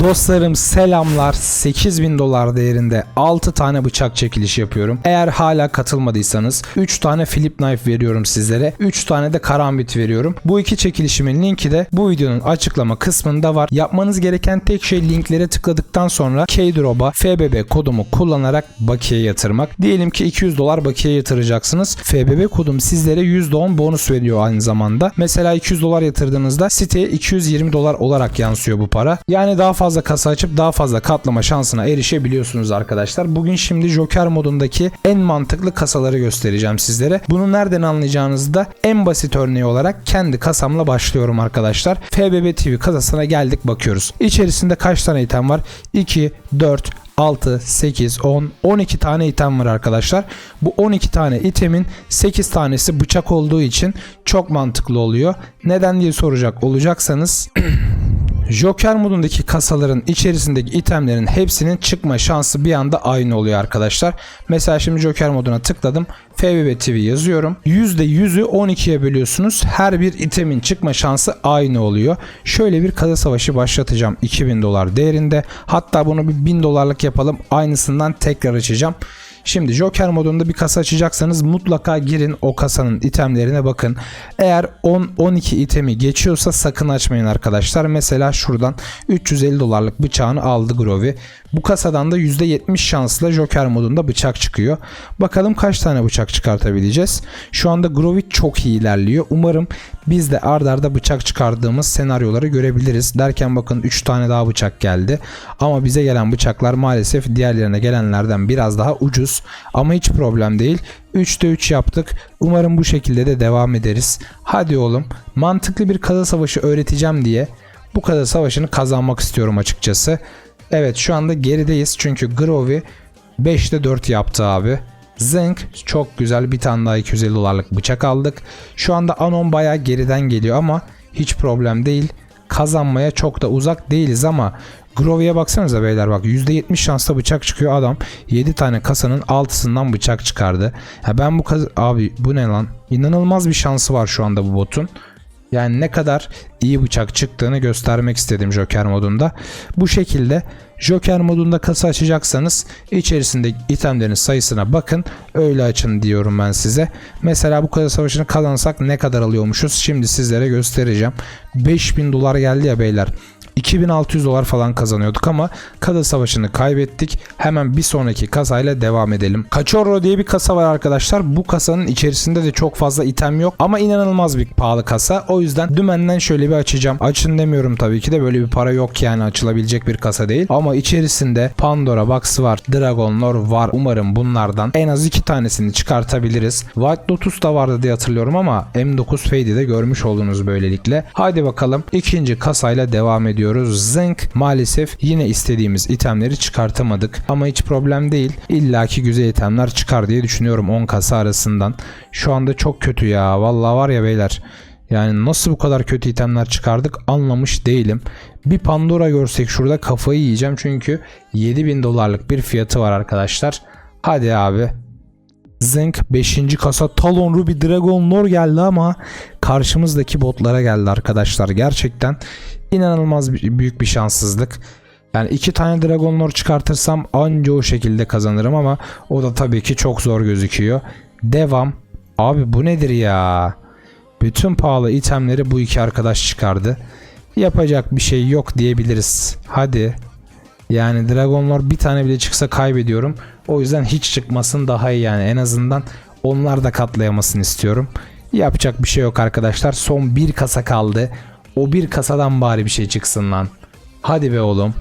Dostlarım selamlar 8000 dolar değerinde 6 tane bıçak çekilişi yapıyorum. Eğer hala katılmadıysanız 3 tane flip knife veriyorum sizlere. 3 tane de karambit veriyorum. Bu iki çekilişimin linki de bu videonun açıklama kısmında var. Yapmanız gereken tek şey linklere tıkladıktan sonra Keydrop'a FBB kodumu kullanarak bakiye yatırmak. Diyelim ki 200 dolar bakiye yatıracaksınız. FBB kodum sizlere %10 bonus veriyor aynı zamanda. Mesela 200 dolar yatırdığınızda siteye 220 dolar olarak yansıyor bu para. Yani daha fazla kasa açıp daha fazla katlama şansına erişebiliyorsunuz arkadaşlar. Bugün şimdi Joker modundaki en mantıklı kasaları göstereceğim sizlere. Bunu nereden anlayacağınızı da en basit örneği olarak kendi kasamla başlıyorum arkadaşlar. FBB TV kasasına geldik bakıyoruz. İçerisinde kaç tane item var? 2, 4, 6, 8, 10, 12 tane item var arkadaşlar. Bu 12 tane itemin 8 tanesi bıçak olduğu için çok mantıklı oluyor. Neden diye soracak olacaksanız Joker modundaki kasaların içerisindeki itemlerin hepsinin çıkma şansı bir anda aynı oluyor arkadaşlar. Mesela şimdi Joker moduna tıkladım. FBB TV yazıyorum. %100'ü 12'ye bölüyorsunuz. Her bir itemin çıkma şansı aynı oluyor. Şöyle bir kasa savaşı başlatacağım 2000 dolar değerinde. Hatta bunu bir 1000 dolarlık yapalım. Aynısından tekrar açacağım. Şimdi Joker modunda bir kasa açacaksanız mutlaka girin o kasanın itemlerine bakın. Eğer 10-12 itemi geçiyorsa sakın açmayın arkadaşlar. Mesela şuradan 350 dolarlık bıçağını aldı Grovi. Bu kasadan da %70 şansla Joker modunda bıçak çıkıyor. Bakalım kaç tane bıçak çıkartabileceğiz. Şu anda Grovi çok iyi ilerliyor. Umarım biz de ard arda bıçak çıkardığımız senaryoları görebiliriz. Derken bakın 3 tane daha bıçak geldi. Ama bize gelen bıçaklar maalesef diğerlerine gelenlerden biraz daha ucuz. Ama hiç problem değil. 3'te 3 yaptık. Umarım bu şekilde de devam ederiz. Hadi oğlum mantıklı bir kaza savaşı öğreteceğim diye bu kaza savaşını kazanmak istiyorum açıkçası. Evet şu anda gerideyiz çünkü Grovi 5'te 4 yaptı abi. Zink çok güzel bir tane daha 250 dolarlık bıçak aldık. Şu anda Anon bayağı geriden geliyor ama hiç problem değil. Kazanmaya çok da uzak değiliz ama Grovy'e baksanıza beyler bak %70 şansla bıçak çıkıyor adam 7 tane kasanın 6'sından bıçak çıkardı. Ya ben bu kaz abi bu ne lan? İnanılmaz bir şansı var şu anda bu botun. Yani ne kadar iyi bıçak çıktığını göstermek istedim Joker modunda. Bu şekilde Joker modunda kasa açacaksanız içerisindeki itemlerin sayısına bakın. Öyle açın diyorum ben size. Mesela bu kasa savaşını kazansak ne kadar alıyormuşuz? Şimdi sizlere göstereceğim. 5000 dolar geldi ya beyler. 2600 dolar falan kazanıyorduk ama kasa savaşını kaybettik. Hemen bir sonraki kasayla devam edelim. Cachorro diye bir kasa var arkadaşlar. Bu kasanın içerisinde de çok fazla item yok ama inanılmaz bir pahalı kasa. O yüzden dümenden şöyle bir açacağım. Açın demiyorum tabii ki de böyle bir para yok yani açılabilecek bir kasa değil. Ama içerisinde Pandora Box var, Dragon Lore var. Umarım bunlardan en az iki tanesini çıkartabiliriz. White Lotus da vardı diye hatırlıyorum ama M9 Fade'i de görmüş oldunuz böylelikle. Haydi bakalım ikinci kasayla devam ediyoruz. Zinc maalesef yine istediğimiz itemleri çıkartamadık ama hiç problem değil. İlla ki güzel itemler çıkar diye düşünüyorum 10 kasa arasından. Şu anda çok kötü ya. Vallahi var ya beyler. Yani nasıl bu kadar kötü itemler çıkardık anlamış değilim. Bir Pandora görsek şurada kafayı yiyeceğim çünkü 7000 dolarlık bir fiyatı var arkadaşlar. Hadi abi. Zinc 5. kasa Talon Ruby Dragon Lore geldi ama karşımızdaki botlara geldi arkadaşlar. Gerçekten inanılmaz büyük bir şanssızlık. Yani iki tane Dragon Lore çıkartırsam anca o şekilde kazanırım ama o da tabii ki çok zor gözüküyor. Devam. Abi bu nedir ya? Bütün pahalı itemleri bu iki arkadaş çıkardı. Yapacak bir şey yok diyebiliriz. Hadi. Yani Dragon Lore bir tane bile çıksa kaybediyorum. O yüzden hiç çıkmasın daha iyi yani. En azından onlar da katlayamasını istiyorum. Yapacak bir şey yok arkadaşlar. Son bir kasa kaldı. O bir kasadan bari bir şey çıksın lan. Hadi be oğlum.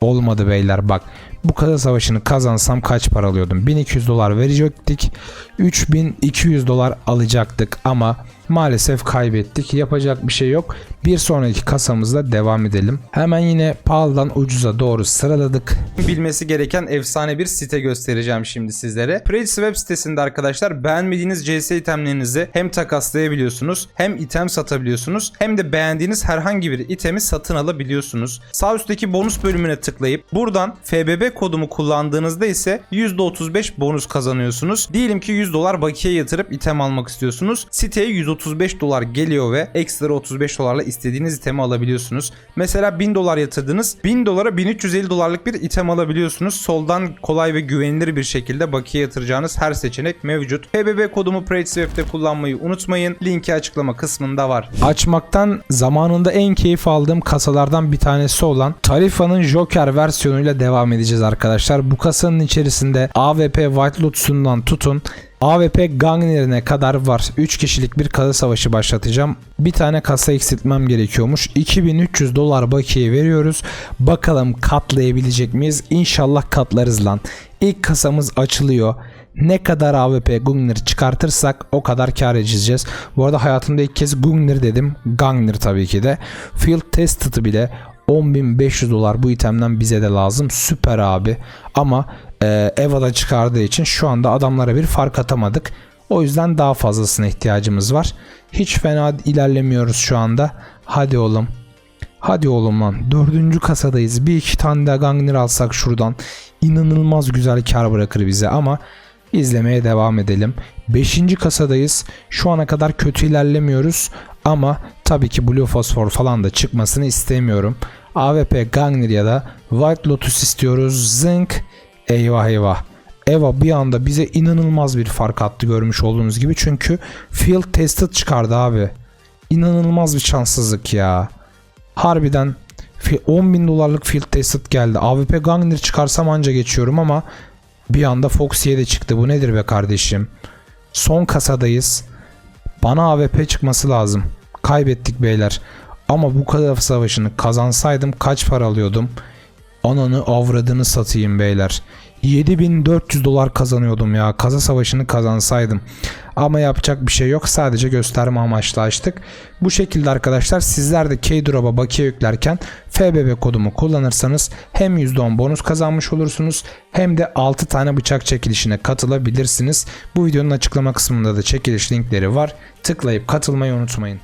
Olmadı beyler bak. Bu kasa savaşını kazansam kaç para alıyordum? 1200 dolar verecektik. 3200 dolar alacaktık ama maalesef kaybettik. Yapacak bir şey yok. Bir sonraki kasamızda devam edelim. Hemen yine pahalıdan ucuza doğru sıraladık. Bilmesi gereken efsane bir site göstereceğim şimdi sizlere. Praise web sitesinde arkadaşlar beğenmediğiniz CS itemlerinizi hem takaslayabiliyorsunuz hem item satabiliyorsunuz hem de beğendiğiniz herhangi bir itemi satın alabiliyorsunuz. Sağ üstteki bonus bölümüne tıklayıp buradan FBB kodumu kullandığınızda ise %35 bonus kazanıyorsunuz. Diyelim ki 100 dolar bakiye yatırıp item almak istiyorsunuz. Siteye 130 335 dolar geliyor ve ekstra 35 dolarla istediğiniz itemi alabiliyorsunuz. Mesela 1000 dolar yatırdınız. 1000 dolara 1350 dolarlık bir item alabiliyorsunuz. Soldan kolay ve güvenilir bir şekilde bakiye yatıracağınız her seçenek mevcut. PBB kodumu PrateSwift'te kullanmayı unutmayın. Linki açıklama kısmında var. Açmaktan zamanında en keyif aldığım kasalardan bir tanesi olan Tarifa'nın Joker versiyonuyla devam edeceğiz arkadaşlar. Bu kasanın içerisinde AWP White Lotus'undan tutun AWP Gangner'ine kadar var. 3 kişilik bir kasa savaşı başlatacağım. Bir tane kasa eksiltmem gerekiyormuş. 2300 dolar bakiye veriyoruz. Bakalım katlayabilecek miyiz? İnşallah katlarız lan. İlk kasamız açılıyor. Ne kadar AWP Gungner çıkartırsak o kadar kar edeceğiz. Bu arada hayatımda ilk kez Gungner dedim. Gangner tabii ki de. Field Tested'ı bile 10.500 dolar bu itemden bize de lazım. Süper abi. Ama e, Eva'da çıkardığı için şu anda adamlara bir fark atamadık. O yüzden daha fazlasına ihtiyacımız var. Hiç fena ilerlemiyoruz şu anda. Hadi oğlum. Hadi oğlum lan. Dördüncü kasadayız. Bir iki tane de Gangner alsak şuradan. inanılmaz güzel kar bırakır bize ama izlemeye devam edelim. Beşinci kasadayız. Şu ana kadar kötü ilerlemiyoruz. Ama tabii ki Blue Phosphor falan da çıkmasını istemiyorum. AWP Gangner ya da White Lotus istiyoruz. Zınk. Eyvah eyvah. Eva bir anda bize inanılmaz bir fark attı görmüş olduğunuz gibi. Çünkü Field Tested çıkardı abi. İnanılmaz bir şanssızlık ya. Harbiden 10 bin dolarlık Field Tested geldi. AWP Gangner çıkarsam anca geçiyorum ama bir anda Foxy'ye de çıktı. Bu nedir be kardeşim? Son kasadayız. Bana AWP çıkması lazım. Kaybettik beyler. Ama bu kadar savaşını kazansaydım kaç para alıyordum? Ananı avradını satayım beyler. 7400 dolar kazanıyordum ya. Kaza savaşını kazansaydım. Ama yapacak bir şey yok. Sadece gösterme amaçlı açtık. Bu şekilde arkadaşlar sizler de K-Drop'a bakiye yüklerken FBB kodumu kullanırsanız hem %10 bonus kazanmış olursunuz hem de 6 tane bıçak çekilişine katılabilirsiniz. Bu videonun açıklama kısmında da çekiliş linkleri var. Tıklayıp katılmayı unutmayın.